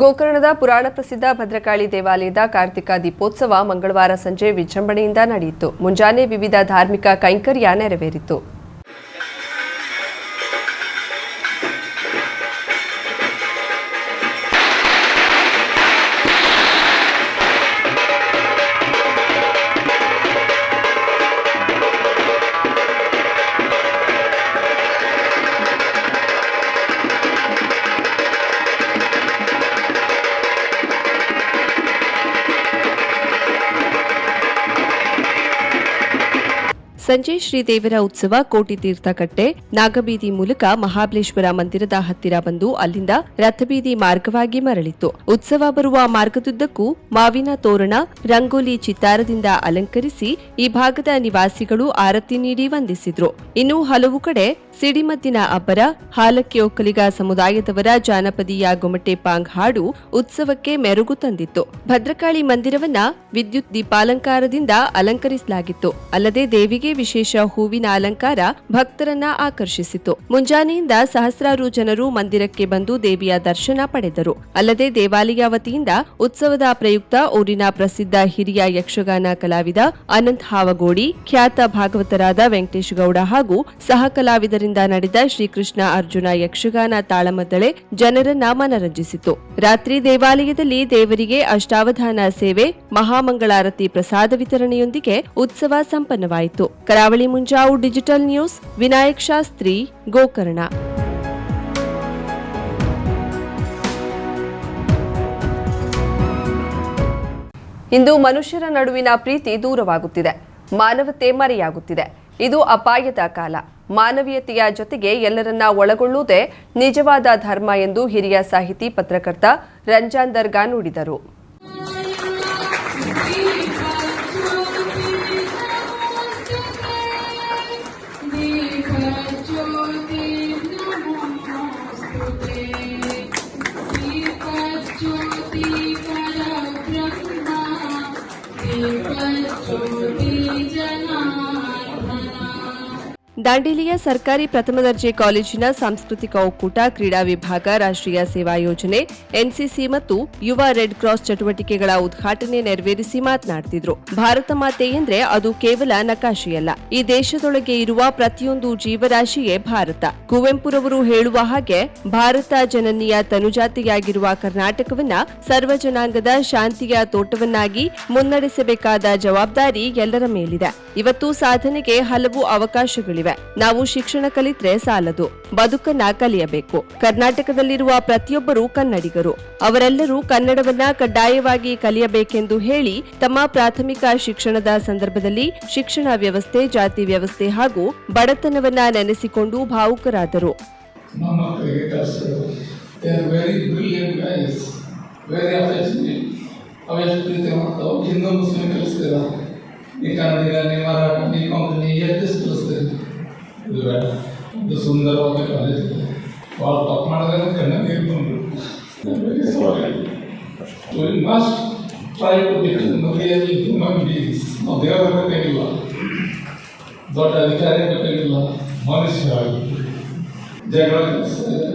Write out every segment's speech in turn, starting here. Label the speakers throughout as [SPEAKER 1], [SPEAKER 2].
[SPEAKER 1] ಗೋಕರ್ಣದ ಪುರಾಣ ಪ್ರಸಿದ್ಧ ಭದ್ರಕಾಳಿ ದೇವಾಲಯದ ಕಾರ್ತಿಕ ದೀಪೋತ್ಸವ ಮಂಗಳವಾರ ಸಂಜೆ ವಿಜೃಂಭಣೆಯಿಂದ ನಡೆಯಿತು. ಮುಂಜಾನೆ ವಿವಿಧ ಧಾರ್ಮಿಕ ಕೈಂಕರ್ಯ ನೆರವೇರಿತು. ಸಂಜೆ ಶ್ರೀದೇವರ ಉತ್ಸವ ಕೋಟಿ ತೀರ್ಥಕಟ್ಟೆ ನಾಗಬೀದಿ ಮೂಲಕ ಮಹಾಬಲೇಶ್ವರ ಮಂದಿರದ ಹತ್ತಿರ ಬಂದು ಅಲ್ಲಿಂದ ರಥಬೀದಿ ಮಾರ್ಗವಾಗಿ ಮರಳಿತು ಉತ್ಸವ ಬರುವ ಮಾರ್ಗದುದ್ದಕ್ಕೂ ಮಾವಿನ ತೋರಣ, ರಂಗೋಲಿ ಚಿತ್ತಾರದಿಂದ ಅಲಂಕರಿಸಿ ಈ ಭಾಗದ ನಿವಾಸಿಗಳು ಆರತಿ ನೀಡಿ ವಂದಿಸಿದ್ರು. ಇನ್ನು ಹಲವು ಕಡೆ ಸಿಡಿಮದ್ದಿನ ಅಬ್ಬರ, ಹಾಲಕ್ಕಿ ಒಕ್ಕಲಿಗ ಸಮುದಾಯದವರ ಜಾನಪದೀಯ ಗೊಮಟೆ ಪಾಂಗ್ ಹಾಡು ಉತ್ಸವಕ್ಕೆ ಮೆರುಗು ತಂದಿತ್ತು. ಭದ್ರಕಾಳಿ ಮಂದಿರವನ್ನ ವಿದ್ಯುತ್ ದೀಪಾಲಂಕಾರದಿಂದ ಅಲಂಕರಿಸಲಾಗಿತ್ತು. ಅಲ್ಲದೆ ದೇವಿಗೆ ವಿಶೇಷ ಹೂವಿನ ಅಲಂಕಾರ ಭಕ್ತರನ್ನ ಆಕರ್ಷಿಸಿತು. ಮುಂಜಾನೆಯಿಂದ ಸಹಸ್ರಾರು ಜನರು ಮಂದಿರಕ್ಕೆ ಬಂದು ದೇವಿಯ ದರ್ಶನ ಪಡೆದರು. ಅಲ್ಲದೆ ದೇವಾಲಯ ವತಿಯಿಂದ ಉತ್ಸವದ ಪ್ರಯುಕ್ತ ಊರಿನ ಪ್ರಸಿದ್ಧ ಹಿರಿಯ ಯಕ್ಷಗಾನ ಕಲಾವಿದ ಅನಂತ್ ಹಾವಗೋಡಿ, ಖ್ಯಾತ ಭಾಗವತರಾದ ವೆಂಕಟೇಶ್ ಗೌಡ ಹಾಗೂ ಸಹ ಕಲಾವಿದರಿಂದ ನಡೆದ ಶ್ರೀಕೃಷ್ಣ ಅರ್ಜುನ ಯಕ್ಷಗಾನ ತಾಳಮದ್ದಳೆ ಜನರನ್ನ ಮನರಂಜಿಸಿತು. ರಾತ್ರಿ ದೇವಾಲಯದಲ್ಲಿ ದೇವರಿಗೆ ಅಷ್ಟಾವಧಾನ ಸೇವೆ ಮಹಾಮಂಗಳಾರತಿ ಪ್ರಸಾದ ವಿತರಣೆಯೊಂದಿಗೆ ಉತ್ಸವ ಸಂಪನ್ನವಾಯಿತು. Karavali Munjavu digital news, Vinayak Shastri, Gokarna. ಇಂದು ಮನುಷ್ಯರ ನಡುವಿನ ಪ್ರೀತಿ ದೂರವಾಗುತ್ತಿದೆ. ಮಾನವತೆ ಮರೆಯಾಗುತ್ತಿದೆ. ಇದು ಅಪಾಯದ ಕಾಲ. ಮಾನವೀಯತೆಯ ಜೊತೆಗೆ ಎಲ್ಲರನ್ನ ಒಳಗೊಳ್ಳುವುದೇ ನಿಜವಾದ ಧರ್ಮ ಎಂದು ಹಿರಿಯ ಸಾಹಿತಿ, ಪತ್ರಕರ್ತ ರಂಜಾನ್ ದರ್ಗಾ ನುಡಿದರು. Thank you. ದಾಂಡೇಲಿಯ ಸರ್ಕಾರಿ ಪ್ರಥಮ ದರ್ಜೆ ಕಾಲೇಜಿನ ಸಾಂಸ್ಕೃತಿಕ ಒಕ್ಕೂಟ, ಕ್ರೀಡಾ ವಿಭಾಗ, ರಾಷ್ಟ್ರೀಯ ಸೇವಾ ಯೋಜನೆ, ಎನ್ಸಿಸಿ ಮತ್ತು ಯುವ ರೆಡ್ ಕ್ರಾಸ್ ಚಟುವಟಿಕೆಗಳ ಉದ್ಘಾಟನೆ ನೆರವೇರಿಸಿ ಮಾತನಾಡ್ತಿದ್ರು. ಭಾರತ ಮಾತೆ ಎಂದ್ರೆ ಅದು ಕೇವಲ ನಕಾಶೆಯಲ್ಲ. ಈ ದೇಶದೊಳಗೆ ಇರುವ ಪ್ರತಿಯೊಂದು ಜೀವರಾಶಿಯೇ ಭಾರತ. ಕುವೆಂಪುರವರು ಹೇಳುವ ಹಾಗೆ ಭಾರತ ಜನನಿಯ ತನುಜಾತಿಯಾಗಿರುವ ಕರ್ನಾಟಕವನ್ನ ಸರ್ವ ಜನಾಂಗದ ಶಾಂತಿಯ ತೋಟವನ್ನಾಗಿ ಮುನ್ನಡೆಸಬೇಕಾದ ಜವಾಬ್ದಾರಿ ಎಲ್ಲರ ಮೇಲಿದೆ. ಇವತ್ತು ಸಾಧನೆಗೆ ಹಲವು ಅವಕಾಶಗಳಿವೆ. ನಾವು ಶಿಕ್ಷಣ ಕಲಿತ್ರೆ ಸಾಲದು. ಬದುಕನ್ನ ಕಲಿಯಬೇಕು. ಕರ್ನಾಟಕದಲ್ಲಿರುವ ಪ್ರತಿಯೊಬ್ಬರೂ ಕನ್ನಡಿಗರು. ಅವರೆಲ್ಲರೂ ಕನ್ನಡವನ್ನ ಕಡ್ಡಾಯವಾಗಿ ಕಲಿಯಬೇಕೆಂದು ಹೇಳಿ ತಮ್ಮ ಪ್ರಾಥಮಿಕ ಶಿಕ್ಷಣದ ಸಂದರ್ಭದಲ್ಲಿ ಶಿಕ್ಷಣ ವ್ಯವಸ್ಥೆ, ಜಾತಿ ವ್ಯವಸ್ಥೆ ಹಾಗೂ ಬಡತನವನ್ನ ನೆನೆಸಿಕೊಂಡು ಭಾವುಕರಾದರು.
[SPEAKER 2] ಹಿಂದೂ ಮುಸ್ಲಿಂ ಕಲಿಸ್ತೀರ. ನೀ ಕನ್ನಡಿಗ ನೀ ಮರಾಠ ನೀ ಇದು ಬೇಡ ಇದು ಸುಂದರವಾದ ಕಾಲೇಜ್ ಇದೆ ಭಾಳ ತಪ್ಪು ಮಾಡಿದ್ರೆ ಕಣ್ಣ ನೀರು ಬಂದರು very sorry we must try to become really human beings ನಾವು ದೇವರ ಬೇಕಾಗಿಲ್ಲ ದೊಡ್ಡ ಅಧಿಕಾರಿ ಬೇಕಾಗಿಲ್ಲ ಮನುಷ್ಯರಾಗಿ ಜಗಳ ಕಲಿಸ್ತಾರೆ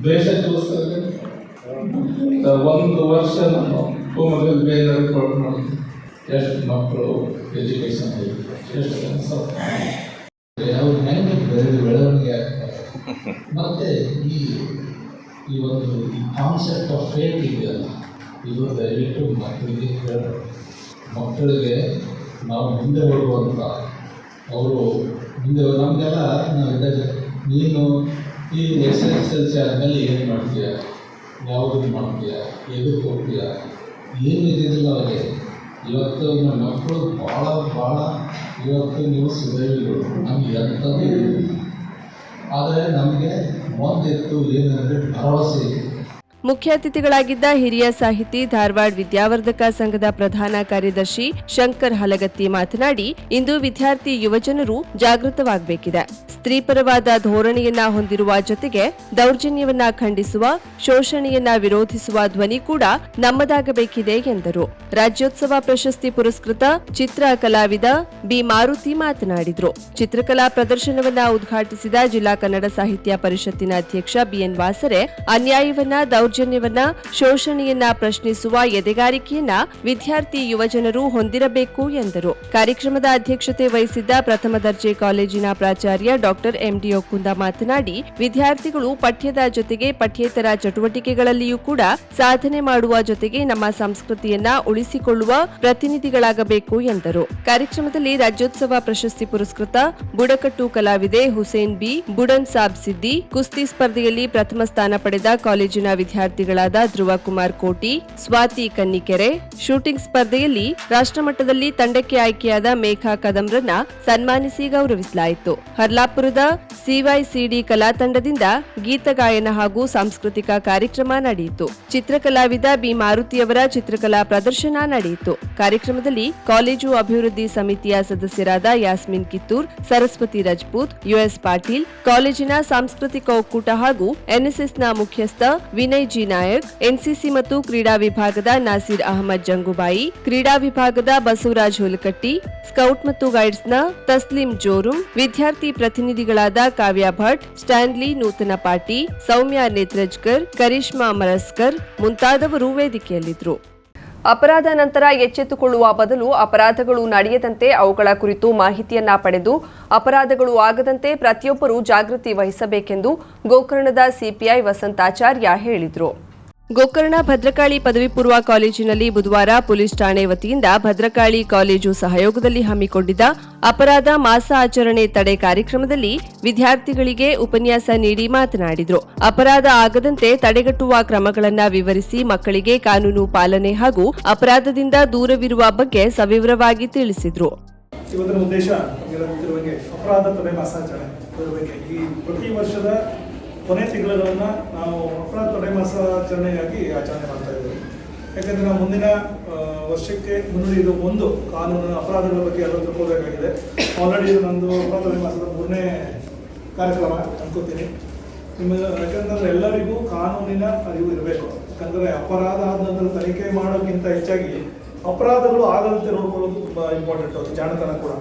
[SPEAKER 2] ದ್ವೇಷ ಕಲಿಸ್ತಾರೆ ಒಂದು ವರ್ಷ ನಾನು ಹೋಮದಲ್ಲಿ ಬೇರೆ ರಿಪೋರ್ಟ್ ಮಾಡಿದೆ ಎಷ್ಟು ಮಕ್ಕಳು ಎಜುಕೇಷನ್ ಎಷ್ಟು ಕೆಲಸ
[SPEAKER 3] ಅವ್ರ ಹೆಂಗೆ ಬೆಳವಣಿಗೆ ಆಗ್ತಾರೆ ಮತ್ತು ಈ ಈ ಒಂದು ಕಾನ್ಸೆಪ್ಟ್ ಆಫ್ ಫೇಟ್ ಇದೆಯಲ್ಲ, ಇದು ದಯವಿಟ್ಟು ಮಕ್ಕಳಿಗೆ ಹೇಳ ಮಕ್ಕಳಿಗೆ ನಾವು ಮುಂದೆ ಹೋಗುವಂಥ ಅವರು ಮುಂದೆ ನಮಗೆಲ್ಲ ನಾವು ಇದ್ದಾಗ ನೀನು ಈ ಎಸ್ ಎಸ್ ಎಲ್ ಸಿ ಆದಮೇಲೆ ಏನು ಮಾಡ್ತೀಯ? ಯಾವುದನ್ನು ಮಾಡ್ತೀಯ? ಎದಕ್ಕೆ ಹೋಗ್ತೀಯ? ಏನು ಇದ್ದಿದ್ದಿಲ್ಲ ಅವರಿಗೆ? ಇವತ್ತು ನಮ್ಮ ಮಕ್ಕಳು ಭಾಳ ಭಾಳ ಇವತ್ತು ನೀವು ಸುದೈವಿಗಳು ನಮ್ಗೆ ಎಂಥದ್ದು. ಆದರೆ ನಮಗೆ ಒಂದಿತ್ತು ಏನಂದರೆ ಭರವಸೆ
[SPEAKER 1] ಮುಖ್ಯ ಅತಿಥಿಗಳಾಗಿದ್ದ ಹಿರಿಯ ಸಾಹಿತಿ ಧಾರವಾಡ ವಿದ್ಯಾವರ್ಧಕ ಸಂಘದ ಪ್ರಧಾನ ಕಾರ್ಯದರ್ಶಿ ಶಂಕರ್ ಹಲಗತ್ತಿ ಮಾತನಾಡಿ, ಇಂದು ವಿದ್ಯಾರ್ಥಿ ಯುವಜನರು ಜಾಗೃತವಾಗಬೇಕಿದೆ. ಸ್ತ್ರೀಪರವಾದ ಧೋರಣೆಯನ್ನ ಹೊಂದಿರುವ ಜೊತೆಗೆ ದೌರ್ಜನ್ಯವನ್ನ ಖಂಡಿಸುವ, ಶೋಷಣೆಯನ್ನ ವಿರೋಧಿಸುವ ಧ್ವನಿ ಕೂಡ ನಮ್ಮದಾಗಬೇಕಿದೆ ಎಂದರು. ರಾಜ್ಯೋತ್ಸವ ಪ್ರಶಸ್ತಿ ಪುರಸ್ಕೃತ ಚಿತ್ರ ಕಲಾವಿದ ಬಿ ಮಾರುತಿ ಮಾತನಾಡಿದರು. ಚಿತ್ರಕಲಾ ಪ್ರದರ್ಶನವನ್ನ ಉದ್ಘಾಟಿಸಿದ ಜಿಲ್ಲಾ ಕನ್ನಡ ಸಾಹಿತ್ಯ ಪರಿಷತ್ತಿನ ಅಧ್ಯಕ್ಷ ಬಿಎನ್ ವಾಸರೆ, ಅನ್ಯಾಯವನ್ನ ದೌರ್ಜನ್ಯವನ್ನ, ಶೋಷಣೆಯನ್ನ ಪ್ರಶ್ನಿಸುವ ಎದೆಗಾರಿಕೆಯನ್ನ ವಿದ್ಯಾರ್ಥಿ ಯುವಜನರು ಹೊಂದಿರಬೇಕು ಎಂದರು. ಕಾರ್ಯಕ್ರಮದ ಅಧ್ಯಕ್ಷತೆ ವಹಿಸಿದ್ದ ಪ್ರಥಮ ದರ್ಜೆ ಕಾಲೇಜಿನ ಪ್ರಾಚಾರ್ಯ ಡಾಕ್ಟರ್ ಎಂಡಿಒ ಕುಂದ ಮಾತನಾಡಿ, ವಿದ್ಯಾರ್ಥಿಗಳು ಪಠ್ಯದ ಜೊತೆಗೆ ಪಠ್ಯೇತರ ಚಟುವಟಿಕೆಗಳಲ್ಲಿಯೂ ಕೂಡ ಸಾಧನೆ ಮಾಡುವ ಜೊತೆಗೆ ನಮ್ಮ ಸಂಸ್ಕೃತಿಯನ್ನ ಉಳಿಸಿಕೊಳ್ಳುವ ಪ್ರತಿನಿಧಿಗಳಾಗಬೇಕು ಎಂದರು. ಕಾರ್ಯಕ್ರಮದಲ್ಲಿ ರಾಜ್ಯೋತ್ಸವ ಪ್ರಶಸ್ತಿ ಪುರಸ್ಕೃತ ಬುಡಕಟ್ಟು ಕಲಾವಿದೆ ಹುಸೇನ್ ಬಿ, ಬುಡನ್ ಸಾಬ್ ಸಿದ್ದಿ, ಕುಸ್ತಿ ಸ್ಪರ್ಧೆಯಲ್ಲಿ ಪ್ರಥಮ ಸ್ಥಾನ ಪಡೆದ ಕಾಲೇಜಿನ ವಿದ್ಯಾರ್ಥಿಗಳಾದ ಧ್ರುವ ಕೋಟಿ, ಸ್ವಾತಿ ಕನ್ನಿಕೆರೆ, ಶೂಟಿಂಗ್ ಸ್ಪರ್ಧೆಯಲ್ಲಿ ರಾಷ್ಟ್ರಮಟ್ಟದಲ್ಲಿ ತಂಡಕ್ಕೆ ಆಯ್ಕೆಯಾದ ಮೇಘಾ ಕದಂರನ್ನ ಸನ್ಮಾನಿಸಿ ಗೌರವಿಸಲಾಯಿತು. ಹರ್ಲಾಪುರದ ಸಿವೈಸಿಡಿ ಕಲಾ ತಂಡದಿಂದ ಗೀತಗಾಯನ ಹಾಗೂ ಸಾಂಸ್ಕೃತಿಕ ಕಾರ್ಯಕ್ರಮ ನಡೆಯಿತು. ಚಿತ್ರಕಲಾವಿದ ಬಿ ಮಾರುತಿಯವರ ಚಿತ್ರಕಲಾ ಪ್ರದರ್ಶನ ನಡೆಯಿತು. ಕಾರ್ಯಕ್ರಮದಲ್ಲಿ ಕಾಲೇಜು ಅಭಿವೃದ್ಧಿ ಸಮಿತಿಯ ಸದಸ್ಯರಾದ ಯಾಸ್ಮಿನ್ ಕಿತ್ತೂರ್, ಸರಸ್ವತಿ ರಜಪೂತ್ ಯುಎಸ್ ಪಾಟೀಲ್, ಕಾಲೇಜಿನ ಸಾಂಸ್ಕೃತಿಕ ಒಕ್ಕೂಟ ಹಾಗೂ ಎನ್ಎಸ್ಎಸ್ನ ಮುಖ್ಯಸ್ಥ ವಿನಯ್ ಜಿ ನಾಯಕ್, ಎನ್ಸಿಸಿ ಮತ್ತು ಕ್ರೀಡಾ ವಿಭಾಗದ ನಾಸೀರ್ ಅಹಮದ್ ಜಂಗುಬಾಯಿ, ಕ್ರೀಡಾ ವಿಭಾಗದ ಬಸವರಾಜ್ ಹುಲಕಟ್ಟಿ, ಸ್ಕೌಟ್ ಮತ್ತು ಗೈಡ್ಸ್ನ ತಸ್ಲಿಂ ಜೋರುಂ, ವಿದ್ಯಾರ್ಥಿ ಪ್ರತಿನಿಧಿಗಳಾದ ಕಾವ್ಯ ಭಟ್, ಸ್ಟ್ಯಾನ್ಲಿ ನೂತನ ಪಾಟಿ ಸೌಮ್ಯ ನೇತ್ರಜ್ಕರ್, ಕರಿಷ್ಮಾ ಮರಸ್ಕರ್ ಮುಂತಾದವರು ವೇದಿಕೆಯಲ್ಲಿದ್ದರು. ಅಪರಾಧ ನಂತರ ಎಚ್ಚೆತ್ತುಕೊಳ್ಳುವ ಬದಲು ಅಪರಾಧಗಳು ನಡೆಯದಂತೆ ಅವುಗಳ ಕುರಿತು ಮಾಹಿತಿಯನ್ನ ಪಡೆದು ಅಪರಾಧಗಳು ಆಗದಂತೆ ಪ್ರತಿಯೊಬ್ಬರೂ ಜಾಗೃತಿ ವಹಿಸಬೇಕೆಂದು ಗೋಕರ್ಣದ ಸಿಪಿಐ ವಸಂತಾಚಾರ್ಯ ಹೇಳಿದರು. ಗೋಕರ್ಣ ಭದ್ರಕಾಳಿ ಪದವಿ ಪೂರ್ವ ಕಾಲೇಜಿನಲ್ಲಿ ಬುಧವಾರ ಪೊಲೀಸ್ ಠಾಣೆ ವತಿಯಿಂದ ಭದ್ರಕಾಳಿ ಕಾಲೇಜು ಸಹಯೋಗದಲ್ಲಿ ಹಮ್ಮಿಕೊಂಡಿದ್ದ ಅಪರಾಧ ಮಾಸ ಆಚರಣೆ ತಡೆ ಕಾರ್ಯಕ್ರಮದಲ್ಲಿ ವಿದ್ಯಾರ್ಥಿಗಳಿಗೆ ಉಪನ್ಯಾಸ ನೀಡಿ ಮಾತನಾಡಿದರು. ಅಪರಾಧ ಆಗದಂತೆ ತಡೆಗಟ್ಟುವ ಕ್ರಮಗಳನ್ನು ವಿವರಿಸಿ ಮಕ್ಕಳಿಗೆ ಕಾನೂನು ಪಾಲನೆ ಹಾಗೂ ಅಪರಾಧದಿಂದ ದೂರವಿರುವ ಬಗ್ಗೆ ಸವಿವರವಾಗಿ ತಿಳಿಸಿದರು.
[SPEAKER 4] ಅಪರಾಧ ತಡೆ ಮಾಸಾಚರಣೆ ಈ ಪ್ರತಿ ವರ್ಷದ ಕೊನೆ ತಿಂಗಳುಗಳನ್ನು ನಾವು ಮಕ್ಕಳ ತೊಡೆ ಮಾಸಾಚರಣೆಯಾಗಿ ಆಚರಣೆ ಮಾಡ್ತಾ ಇದ್ದೇವೆ. ಯಾಕಂದರೆ ನಾವು ಮುಂದಿನ ವರ್ಷಕ್ಕೆ ಇದು ಒಂದು ಕಾನೂನು ಅಪರಾಧಗಳ ಬಗ್ಗೆ ಎಲ್ಲ ತಿಳ್ಕೋಬೇಕಾಗಿದೆ ಆಲ್ರೆಡಿ ಇದು ನಂದು ಅಪರಾಧ ತೊಡೆ ಮಾಸದ ಮೂರನೇ ಕಾರ್ಯಕ್ರಮ ಅನ್ಕೋತೀನಿ. ನಿಮ್ಮ, ಯಾಕಂತಂದ್ರೆ ಎಲ್ಲರಿಗೂ ಕಾನೂನಿನ ಅರಿವು ಇರಬೇಕು. ಯಾಕಂದರೆ ಅಪರಾಧ ಆದ ನಂತರ ತನಿಖೆ ಮಾಡೋಕ್ಕಿಂತ ಹೆಚ್ಚಾಗಿ ಅಪರಾಧಗಳು ಆಗದಂತೆ ನೋಡ್ಕೊಳ್ಳೋದು ತುಂಬ ಇಂಪಾರ್ಟೆಂಟ್ ಅದು ಜಾಣತನ ಕೂಡ.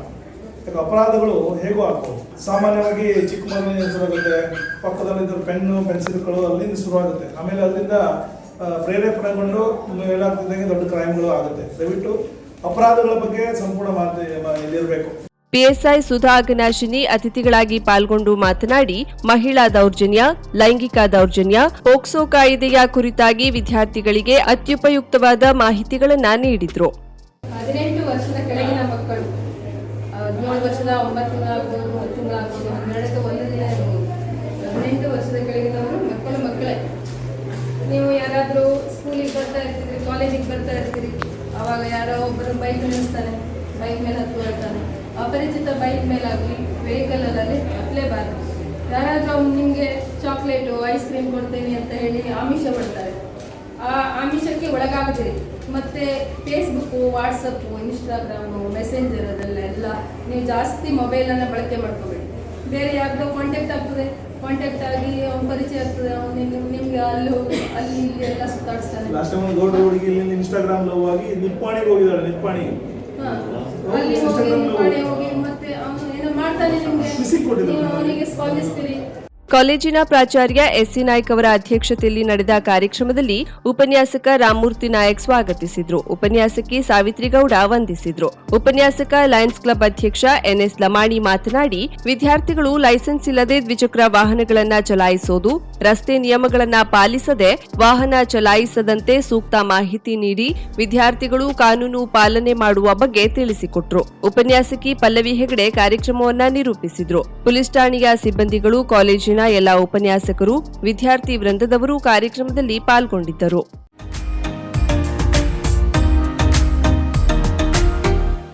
[SPEAKER 4] ಯಾಕೆ ಅಪರಾಧಗಳು ಹೇಗೂ ಆಗ್ತವೆ ಸಾಮಾನ್ಯವಾಗಿ ಚಿಕ್ಕ ಮಗುವಿನ ಶುರುವಾಗುತ್ತೆ ಪಕ್ಕದಲ್ಲಿದ್ದ ಪೆನ್ನು, ಪೆನ್ಸಿಲ್ಗಳು ಅಲ್ಲಿಂದ ಶುರುವಾಗುತ್ತೆ ಆಮೇಲೆ ಅಲ್ಲಿಂದ ಪ್ರೇರೇಪಣೆಗೊಂಡು ಏನಾಗ್ತಿದ್ದಂಗೆ ದೊಡ್ಡ ಕ್ರೈಮ್ಗಳು ಆಗುತ್ತೆ. ದಯವಿಟ್ಟು ಅಪರಾಧಗಳ ಬಗ್ಗೆ ಸಂಪೂರ್ಣ ಮಾಹಿತಿ ಇಲ್ಲಿರಬೇಕು.
[SPEAKER 1] ಪಿಎಸ್ಐ ಸುಧಾ ಅಗನಾಶಿನಿ ಅತಿಥಿಗಳಾಗಿ ಪಾಲ್ಗೊಂಡು ಮಾತನಾಡಿ, ಮಹಿಳಾ ದೌರ್ಜನ್ಯ, ಲೈಂಗಿಕ ದೌರ್ಜನ್ಯ, ಪೋಕ್ಸೋ ಕಾಯ್ದೆಯ ಕುರಿತಾಗಿ ವಿದ್ಯಾರ್ಥಿಗಳಿಗೆ ಅತ್ಯುಪಯುಕ್ತವಾದ ಮಾಹಿತಿಗಳನ್ನು ನೀಡಿದ್ರು
[SPEAKER 5] ಹದಿನೆಂಟು ವರ್ಷದ ಕೆಳಗಿನ ಮಕ್ಕಳು ಹದಿನೇಳು ವರ್ಷದ ಒಂಬತ್ತು ತಿಂಗಳಾಗ್ಬೋದು ಹತ್ತು ತಿಂಗಳಾಗ್ಬೋದು ಹನ್ನೆರಡಕ್ಕೆ ಒಂದು ದಿನ ಇರ್ಬೋದು. ಹದಿನೆಂಟು ವರ್ಷದ ಕೆಳಗಿನವರು ಮಕ್ಕಳು ಮಕ್ಕಳೇ. ನೀವು ಯಾರಾದರೂ ಸ್ಕೂಲಿಗೆ ಬರ್ತಾ ಇರ್ತೀರಿ ಕಾಲೇಜಿಗೆ ಬರ್ತಾ ಇರ್ತೀರಿ ಆವಾಗ ಯಾರೋ ಒಬ್ಬರು ಬೈಕ್ ನಿಲ್ಲಿಸ್ತಾನೆ ಬೈಕ್ ಮೇಲೆ ಹತ್ತು ಹೇಳ್ತಾನೆ ಅಪರಿಚಿತ ಬೈಕ್ ಮೇಲಾಗಲಿ ವೆಹಿಕಲಲ್ಲಿ ಹತ್ತಲೇಬಾರ್ದು ಯಾರಾದರೂ ಅವ್ನು ನಿಮಗೆ ಚಾಕ್ಲೇಟು ಐಸ್ ಕ್ರೀಮ್ ಕೊಡ್ತೀನಿ ಅಂತ ಹೇಳಿ ಆಮಿಷ ಪಡ್ತಾರೆ ಆ ಆಮಿಷಕ್ಕೆ ಒಳಗಾಗದಿರಿ ಮತ್ತೆ ಫೇಸ್ಬುಕ್ಕು ವಾಟ್ಸಪ್ಪು ಇನ್ಸ್ಟಾಗ್ರಾಮು ಮೆಸೆಂಜರ್ ಅದೆಲ್ಲ ಎಲ್ಲ ನೀವು ಜಾಸ್ತಿ ಮೊಬೈಲನ್ನು ಬಳಕೆ ಮಾಡ್ಕೋಬೇಡಿ. ಬೇರೆ ಯಾರ್ದೋ ಕಾಂಟ್ಯಾಕ್ಟ್ ಆಗ್ತದೆ. ಕಾಂಟ್ಯಾಕ್ಟ್ ಆಗಿ ಅವ್ನ ಪರಿಚಯ ಆಗ್ತದೆ. ಅವ್ನು ನಿಮ್ಗೆ ನಿಮ್ಗೆ ಅಲ್ಲಿ ಹೋಗಿ ಅಲ್ಲಿ ಇಲ್ಲಿ ಎಲ್ಲ ಸುತ್ತಾಡಿಸ್ತಾನೆ.
[SPEAKER 4] ಲಾಸ್ಟ್ ಟೈಮ್ ಒಂದು ಗೌಡ ಹುಡುಗಿ ಇಲ್ಲಿಂದ ಇನ್ಸ್ಟಾಗ್ರಾಮ್ ಲವ್ ಆಗಿ ನಿಪ್ಪಾಣಿಗೆ ಹೋಗಿದ್ದಾಳೆ ನಿಪ್ಪಾಣಿಗೆ.
[SPEAKER 5] ಹಾ. ಅಲ್ಲಿ ಹೋಗಿ ನಿಪ್ಪಾಣಿ ಹೋಗಿ ಮತ್ತೆ ಅವನು ಏನೋ ಮಾಡ್ತಾನೆ ನಿಮ್ಗೆ. ನೀವು ಅವನಿಗೆ ಸ್ಪಂದಿಸ್ತೀರಿ
[SPEAKER 1] ಕಾಲೇಜಿನ ಪ್ರಾಚಾರ್ಯ ಎಸ್ಸಿ ನಾಯ್ಕ ಅವರ ಅಧ್ಯಕ್ಷತೆಯಲ್ಲಿ ನಡೆದ ಕಾರ್ಯಕ್ರಮದಲ್ಲಿ ಉಪನ್ಯಾಸಕ ರಾಮಮೂರ್ತಿ ನಾಯಕ್ ಸ್ವಾಗತಿಸಿದ್ರು. ಉಪನ್ಯಾಸಕಿ ಸಾವಿತ್ರಿಗೌಡ ವಂದಿಸಿದ್ರು. ಉಪನ್ಯಾಸಕ ಲಯನ್ಸ್ ಕ್ಲಬ್ ಅಧ್ಯಕ್ಷ ಎನ್ಎಸ್ ಲಮಾಣಿ ಮಾತನಾಡಿ, ವಿದ್ಯಾರ್ಥಿಗಳು ಲೈಸೆನ್ಸ್ ಇಲ್ಲದೆ ದ್ವಿಚಕ್ರ ವಾಹನಗಳನ್ನ ಚಲಾಯಿಸೋದು ರಸ್ತೆ ನಿಯಮಗಳನ್ನು ಪಾಲಿಸದೆ ವಾಹನ ಚಲಾಯಿಸದಂತೆ ಸೂಕ್ತ ಮಾಹಿತಿ ನೀಡಿ ವಿದ್ಯಾರ್ಥಿಗಳು ಕಾನೂನು ಪಾಲನೆ ಮಾಡುವ ಬಗ್ಗೆ ತಿಳಿಸಿಕೊಟ್ರು. ಉಪನ್ಯಾಸಕಿ ಪಲ್ಲವಿ ಹೆಗಡೆ ಕಾರ್ಯಕ್ರಮವನ್ನ ನಿರೂಪಿಸಿದ್ರು. ಪೊಲೀಸ್ ಠಾಣೆಯ ಸಿಬ್ಬಂದಿಗಳು, ಕಾಲೇಜಿನ ಎಲ್ಲಾ ಉಪನ್ಯಾಸಕರು, ವಿದ್ಯಾರ್ಥಿ ವೃಂದದವರು ಕಾರ್ಯಕ್ರಮದಲ್ಲಿ ಪಾಲ್ಗೊಂಡಿದ್ದರು.